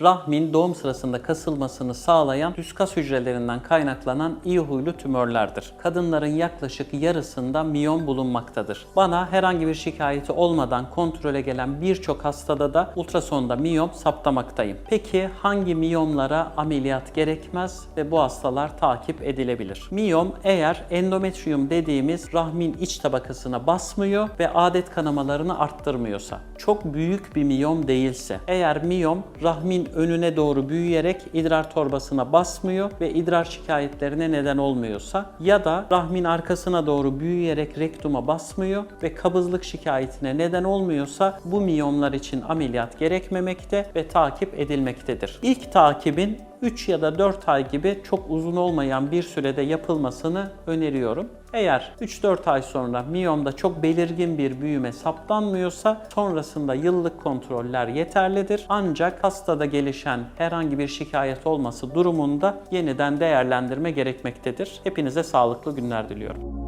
Rahmin doğum sırasında kasılmasını sağlayan düz kas hücrelerinden kaynaklanan iyi huylu tümörlerdir. Kadınların yaklaşık yarısında miyom bulunmaktadır. Bana herhangi bir şikayeti olmadan kontrole gelen birçok hastada da ultrasonda miyom saptamaktayım. Peki hangi miyomlara ameliyat gerekmez ve bu hastalar takip edilebilir? Miyom eğer endometriyum dediğimiz rahmin iç tabakasına basmıyor ve adet kanamalarını arttırmıyorsa, çok büyük bir miyom değilse, eğer miyom rahmin önüne doğru büyüyerek idrar torbasına basmıyor ve idrar şikayetlerine neden olmuyorsa ya da rahmin arkasına doğru büyüyerek rektuma basmıyor ve kabızlık şikayetine neden olmuyorsa bu miyomlar için ameliyat gerekmemekte ve takip edilmektedir. İlk takibin 3 ya da 4 ay gibi çok uzun olmayan bir sürede yapılmasını öneriyorum. Eğer 3-4 ay sonra miyomda çok belirgin bir büyüme saptanmıyorsa sonrasında yıllık kontroller yeterlidir. Ancak hastada gelişen herhangi bir şikayet olması durumunda yeniden değerlendirme gerekmektedir. Hepinize sağlıklı günler diliyorum.